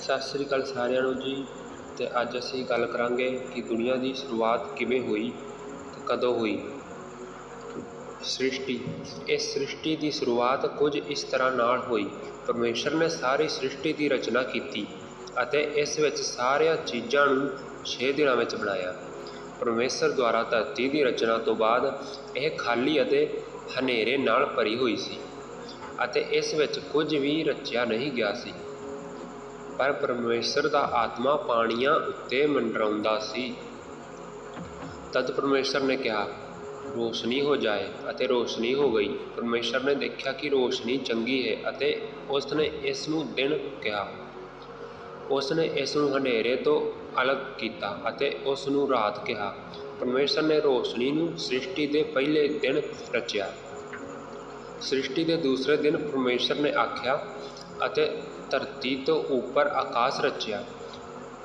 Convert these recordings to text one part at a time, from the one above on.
ਸਤਿ ਸ੍ਰੀ ਅਕਾਲ ਸਾਰਿਆਂ ਨੂੰ ਜੀ। ਤੇ ਅੱਜ ਅਸੀਂ ਗੱਲ ਕਰਾਂਗੇ ਕਿ ਦੁਨੀਆ ਦੀ ਸ਼ੁਰੂਆਤ ਕਿਵੇਂ ਹੋਈ ਤੇ ਕਦੋਂ ਹੋਈ। ਸ੍ਰਿਸ਼ਟੀ, ਇਸ ਸ੍ਰਿਸ਼ਟੀ ਦੀ ਸ਼ੁਰੂਆਤ ਕੁਝ ਇਸ ਤਰ੍ਹਾਂ ਨਾਲ ਹੋਈ। ਪਰਮੇਸ਼ਰ ਨੇ ਸਾਰੀ ਸ੍ਰਿਸ਼ਟੀ ਦੀ ਰਚਨਾ ਕੀਤੀ ਅਤੇ ਇਸ ਵਿੱਚ ਸਾਰੀਆਂ ਚੀਜ਼ਾਂ ਨੂੰ 6 ਦਿਨਾਂ ਵਿੱਚ ਬਣਾਇਆ। ਪਰਮੇਸ਼ਰ ਦੁਆਰਾ ਧਰਤੀ ਦੀ ਰਚਨਾ ਤੋਂ ਬਾਅਦ ਇਹ ਖਾਲੀ ਅਤੇ ਹਨੇਰੇ ਨਾਲ ਭਰੀ ਹੋਈ ਸੀ ਅਤੇ ਇਸ ਵਿੱਚ ਕੁਝ ਵੀ ਰਚਿਆ ਨਹੀਂ ਗਿਆ ਸੀ। ਪਰ ਪਰਮੇਸ਼ਰ ਦਾ ਆਤਮਾ ਪਾਣੀਆਂ ਉੱਤੇ ਮੰਡਰਾਉਂਦਾ ਸੀ। ਤਦ ਪਰਮੇਸ਼ਰ ਨੇ ਕਿਹਾ, ਰੋਸ਼ਨੀ ਹੋ ਜਾਏ ਅਤੇ ਰੋਸ਼ਨੀ ਹੋ ਗਈ। ਪਰਮੇਸ਼ਰ ਨੇ ਦੇਖਿਆ ਕਿ ਰੋਸ਼ਨੀ ਚੰਗੀ ਹੈ ਅਤੇ ਉਸ ਨੇ ਇਸ ਨੂੰ ਦਿਨ ਕਿਹਾ। ਉਸ ਨੇ ਇਸ ਨੂੰ ਹਨੇਰੇ ਤੋਂ ਅਲੱਗ ਕੀਤਾ ਅਤੇ ਉਸ ਨੂੰ ਰਾਤ ਕਿਹਾ। ਪਰਮੇਸ਼ਰ ਨੇ ਰੋਸ਼ਨੀ ਨੂੰ ਸ੍ਰਿਸ਼ਟੀ ਦੇ ਪਹਿਲੇ ਦਿਨ ਰਚਿਆ। ਸ੍ਰਿਸ਼ਟੀ ਦੇ ਦੂਸਰੇ ਦਿਨ ਪਰਮੇਸ਼ਰ ਨੇ ਆਖਿਆ ਅਤੇ ਧਰਤੀ ਤੋਂ ਉੱਪਰ ਆਕਾਸ਼ ਰਚਿਆ।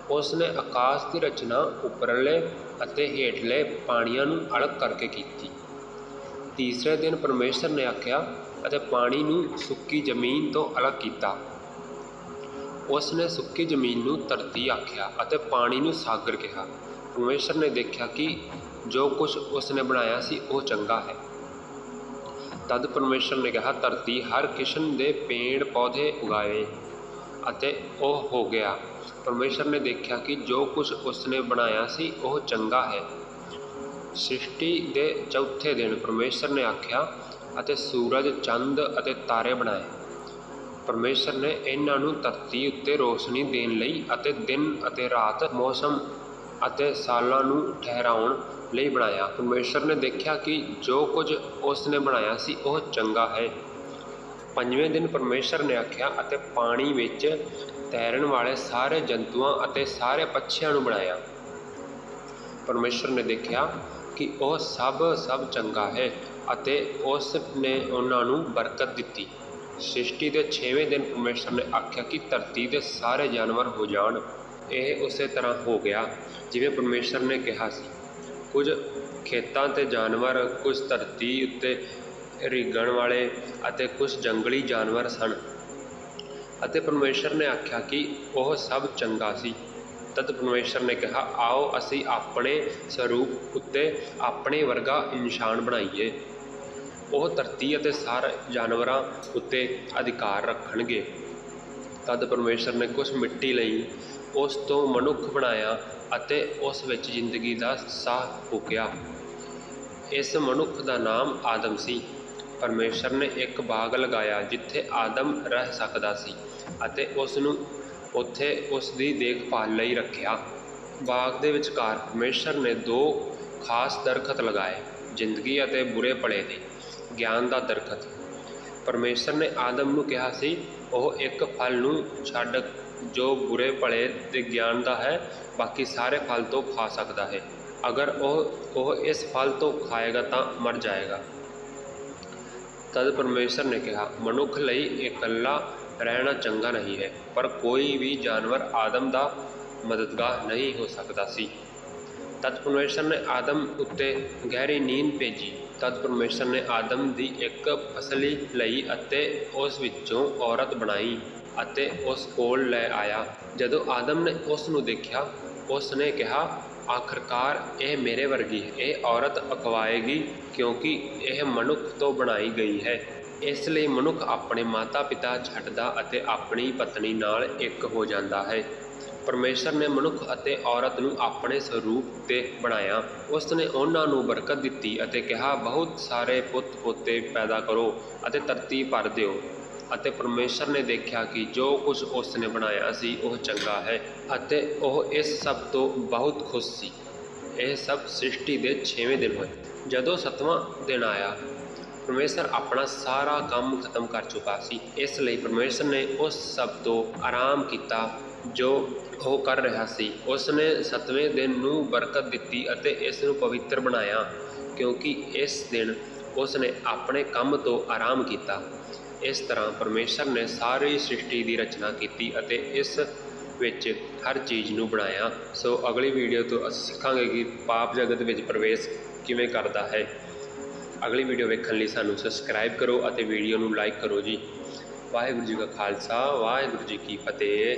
ਉਸ ਨੇ ਆਕਾਸ਼ ਦੀ ਰਚਨਾ ਉੱਪਰਲੇ ਅਤੇ ਹੇਠਲੇ ਪਾਣੀਆਂ ਨੂੰ ਅਲੱਗ ਕਰਕੇ ਕੀਤੀ। ਤੀਸਰੇ ਦਿਨ ਪਰਮੇਸ਼ਰ ਨੇ ਆਖਿਆ ਅਤੇ ਪਾਣੀ ਨੂੰ ਸੁੱਕੀ ਜ਼ਮੀਨ ਤੋਂ ਅਲੱਗ ਕੀਤਾ। ਉਸ ਨੇ ਸੁੱਕੀ ਜ਼ਮੀਨ ਨੂੰ ਧਰਤੀ ਆਖਿਆ ਅਤੇ ਪਾਣੀ ਨੂੰ ਸਾਗਰ ਕਿਹਾ। ਪਰਮੇਸ਼ਰ ਨੇ ਦੇਖਿਆ ਕਿ ਜੋ ਕੁਝ ਉਸ ਨੇ ਬਣਾਇਆ ਸੀ ਉਹ ਚੰਗਾ ਹੈ। ਤਦ ਪਰਮੇਸ਼ਰ ਨੇ ਕਿਹਾ, ਧਰਤੀ ਹਰ ਕਿਸਮ ਦੇ ਪੇੜ ਪੌਦੇ ਉਗਾਏ ਅਤੇ ਉਹ ਹੋ ਗਿਆ। ਪਰਮੇਸ਼ਰ ਨੇ ਦੇਖਿਆ ਕਿ ਜੋ ਕੁਝ ਉਸਨੇ ਬਣਾਇਆ ਸੀ, ਉਹ ਚੰਗਾ ਹੈ। ਸ੍ਰਿਸ਼ਟੀ ਦੇ ਚੌਥੇ ਦਿਨ ਪਰਮੇਸ਼ਰ ਨੇ ਆਖਿਆ ਅਤੇ ਸੂਰਜ ਚੰਦ ਅਤੇ ਤਾਰੇ ਬਣਾਏ। ਪਰਮੇਸ਼ਰ ਨੇ ਇਹਨਾਂ ਨੂੰ ਧਰਤੀ ਉੱਤੇ ਰੋਸ਼ਨੀ ਦੇਣ ਲਈ ਅਤੇ ਦਿਨ ਅਤੇ ਰਾਤ ਮੌਸਮ ਅਤੇ ਸਾਲਾਂ ਨੂੰ ਠਹਿਰਾਉਣ ਲਈ ਬਣਾਇਆ ਪਰਮੇਸ਼ਰ ਨੇ ਦੇਖਿਆ ਕਿ ਜੋ ਕੁਝ ਉਸ ਨੇ ਬਣਾਇਆ ਸੀ, ਉਹ ਚੰਗਾ ਹੈ। ਪੰਜਵੇਂ ਦਿਨ ਪਰਮੇਸ਼ਰ ਨੇ ਆਖਿਆ ਅਤੇ ਪਾਣੀ ਵਿੱਚ ਤੈਰਨ ਵਾਲੇ ਸਾਰੇ ਜੰਤੂਆਂ ਅਤੇ ਸਾਰੇ ਪੰਛੀਆਂ ਨੂੰ ਬਣਾਇਆ। ਪਰਮੇਸ਼ਰ ਨੇ ਦੇਖਿਆ ਕਿ ਉਹ ਸਭ ਸਭ ਚੰਗਾ ਹੈ ਅਤੇ ਉਸ ਨੇ ਉਹਨਾਂ ਨੂੰ ਬਰਕਤ ਦਿੱਤੀ। ਸ੍ਰਿਸ਼ਟੀ ਦੇ 6ਵੇਂ ਦਿਨ ਪਰਮੇਸ਼ਰ ਨੇ ਆਖਿਆ ਕਿ ਧਰਤੀ ਦੇ ਸਾਰੇ ਜਾਨਵਰ ਹੋ ਜਾਣ। ਇਹ ਉਸੇ ਤਰ੍ਹਾਂ ਹੋ ਗਿਆ, ਜਿਵੇਂ ਪਰਮੇਸ਼ਰ ਨੇ ਕਿਹਾ ਸੀ। ਕੁਝ ਖੇਤਾਂ ਤੇ ਜਾਨਵਰ, ਕੁਝ ਧਰਤੀ ਉੱਤੇ ਰਿਗਣ ਵਾਲੇ ਅਤੇ ਕੁਝ ਜੰਗਲੀ ਜਾਨਵਰ ਸਨ। ਅਤੇ ਪਰਮੇਸ਼ਰ ਨੇ ਆਖਿਆ ਕਿ ਉਹ ਸਭ ਚੰਗਾ ਸੀ। ਤਦ ਪਰਮੇਸ਼ਰ ਨੇ ਕਿਹਾ, ਆਓ, ਅਸੀਂ ਆਪਣੇ ਸਰੂਪ ਉੱਤੇ ਆਪਣੇ ਵਰਗਾ ਇਨਸਾਨ ਬਣਾਈਏ। ਉਹ ਧਰਤੀ ਅਤੇ ਸਾਰੇ ਜਾਨਵਰਾਂ ਉੱਤੇ ਅਧਿਕਾਰ ਰੱਖਣਗੇ। ਤਦ ਪਰਮੇਸ਼ਰ ਨੇ ਕੁਝ ਮਿੱਟੀ ਲਈ ਉਸ ਤੋਂ ਮਨੁੱਖ ਬਣਾਇਆ ਅਤੇ ਉਸ ਵਿੱਚ ਜ਼ਿੰਦਗੀ ਦਾ ਸਾਹ ਫੂਕਿਆ। ਇਸ ਮਨੁੱਖ ਦਾ ਨਾਮ ਆਦਮ ਸੀ। ਪਰਮੇਸ਼ਰ ਨੇ ਇੱਕ ਬਾਗ ਲਗਾਇਆ ਜਿੱਥੇ ਆਦਮ ਰਹਿ ਸਕਦਾ ਸੀ ਅਤੇ ਉਸ ਨੂੰ ਉੱਥੇ ਉਸ ਦੀ ਦੇਖਭਾਲ ਲਈ ਰੱਖਿਆ। ਬਾਗ ਦੇ ਵਿਚਕਾਰ ਪਰਮੇਸ਼ਰ ਨੇ ਦੋ ਖਾਸ ਦਰਖਤ ਲਗਾਏ, ਜ਼ਿੰਦਗੀ ਅਤੇ ਬੁਰੇ ਭਲੇ ਦੇ, ਗਿਆਨ ਦਾ ਦਰਖਤ। ਪਰਮੇਸ਼ਰ ਨੇ ਆਦਮ ਨੂੰ ਕਿਹਾ ਸੀ, ਉਹ ਇੱਕ ਫਲ ਨੂੰ ਛੱਡ ਜੋ ਬੁਰੇ ਭਲੇ ਦੇ ਗਿਆਨ ਦਾ ਹੈ, ਬਾਕੀ ਸਾਰੇ ਫਲ ਤੋਂ ਖਾ ਸਕਦਾ ਹੈ। ਅਗਰ ਉਹ ਉਹ ਇਸ ਫਲ ਤੋਂ ਖਾਏਗਾ ਤਾਂ ਮਰ ਜਾਏਗਾ। ਤਦ ਪਰਮੇਸ਼ਰ ਨੇ ਕਿਹਾ, ਮਨੁੱਖ ਲਈ ਇਕੱਲਾ ਰਹਿਣਾ ਚੰਗਾ ਨਹੀਂ ਹੈ, ਪਰ ਕੋਈ ਵੀ ਜਾਨਵਰ ਆਦਮ ਦਾ ਮਦਦਗਾਰ ਨਹੀਂ ਹੋ ਸਕਦਾ ਸੀ। ਤਦ ਪਰਮੇਸ਼ਰ ਨੇ ਆਦਮ ਉੱਤੇ ਗਹਿਰੀ ਨੀਂਦ ਭੇਜੀ। ਤਦ ਪਰਮੇਸ਼ਰ ਨੇ ਆਦਮ ਦੀ ਇੱਕ ਫਸਲੀ ਲਈ ਅਤੇ ਉਸ ਵਿੱਚੋਂ ਔਰਤ ਬਣਾਈ। ਅਤੇ ਉਸ ਕੋਲ ਲੈ ਆਇਆ। ਜਦੋਂ ਆਦਮ ਨੇ ਉਸ ਨੂੰ ਦੇਖਿਆ, ਉਸ ਨੇ ਕਿਹਾ, ਆਖਰਕਾਰ ਇਹ ਮੇਰੇ ਵਰਗੀ, ਇਹ ਔਰਤ ਅਕਵਾਏਗੀ ਕਿਉਂਕਿ ਇਹ ਮਨੁੱਖ ਤੋਂ ਬਣਾਈ ਗਈ ਹੈ। ਇਸ ਲਈ ਮਨੁੱਖ ਆਪਣੇ ਮਾਤਾ-ਪਿਤਾ ਛੱਡਦਾ ਅਤੇ ਆਪਣੀ ਪਤਨੀ ਨਾਲ ਇੱਕ ਹੋ ਜਾਂਦਾ ਹੈ। ਪਰਮੇਸ਼ਰ ਨੇ ਮਨੁੱਖ ਅਤੇ ਔਰਤ ਨੂੰ ਆਪਣੇ ਸਰੂਪ ਤੇ ਬਣਾਇਆ। ਉਸ ਨੇ ਉਹਨਾਂ ਨੂੰ ਬਰਕਤ ਦਿੱਤੀ ਅਤੇ ਕਿਹਾ, ਬਹੁਤ ਸਾਰੇ ਪੁੱਤ ਪੋਤੇ ਪੈਦਾ ਕਰੋ ਅਤੇ ਧਰਤੀ ਭਰ ਦਿਓ। ਅਤੇ ਪਰਮੇਸ਼ਰ ਨੇ ਦੇਖਿਆ ਕਿ ਜੋ ਕੁਝ ਉਸ ਨੇ ਬਣਾਇਆ ਸੀ, ਉਹ ਚੰਗਾ ਹੈ ਅਤੇ ਉਹ ਇਸ ਸਭ ਤੋਂ ਬਹੁਤ ਖੁਸ਼ ਸੀ। ਇਹ ਸਭ ਸ੍ਰਿਸ਼ਟੀ ਦੇ 6ਵੇਂ ਦਿਨ ਹੋਏ। ਜਦੋਂ 7ਵਾਂ ਦਿਨ ਆਇਆ, ਪਰਮੇਸ਼ਰ ਆਪਣਾ ਸਾਰਾ ਕੰਮ ਖਤਮ ਕਰ ਚੁੱਕਾ ਸੀ। ਇਸ ਲਈ ਪਰਮੇਸ਼ਰ ਨੇ ਉਸ ਸਭ ਤੋਂ ਆਰਾਮ ਕੀਤਾ ਜੋ ਉਹ ਕਰ ਰਿਹਾ ਸੀ। ਉਸ ਨੇ 7ਵੇਂ ਦਿਨ ਨੂੰ ਬਰਕਤ ਦਿੱਤੀ ਅਤੇ ਇਸ ਨੂੰ ਪਵਿੱਤਰ ਬਣਾਇਆ, ਕਿਉਂਕਿ ਇਸ ਦਿਨ ਉਸ ਨੇ ਆਪਣੇ ਕੰਮ ਤੋਂ ਆਰਾਮ ਕੀਤਾ। ਇਸ ਤਰ੍ਹਾਂ ਪਰਮੇਸ਼ਰ ਨੇ ਸਾਰੀ ਸ੍ਰਿਸ਼ਟੀ ਦੀ ਰਚਨਾ ਕੀਤੀ ਅਤੇ ਇਸ ਵਿੱਚ ਹਰ ਚੀਜ਼ ਨੂੰ ਬਣਾਇਆ। ਸੋ ਅਗਲੀ ਵੀਡੀਓ ਤੋਂ ਅਸੀਂ ਸਿੱਖਾਂਗੇ ਕਿ ਪਾਪ ਜਗਤ ਵਿੱਚ ਪ੍ਰਵੇਸ਼ ਕਿਵੇਂ ਕਰਦਾ ਹੈ। ਅਗਲੀ ਵੀਡੀਓ ਵੇਖਣ ਲਈ ਸਾਨੂੰ ਸਬਸਕ੍ਰਾਈਬ ਕਰੋ ਅਤੇ ਵੀਡੀਓ ਨੂੰ ਲਾਈਕ ਕਰੋ ਜੀ। ਵਾਹਿਗੁਰੂ ਜੀ ਕਾ ਖਾਲਸਾ, ਵਾਹਿਗੁਰੂ ਜੀ ਕੀ ਫਤਿਹ।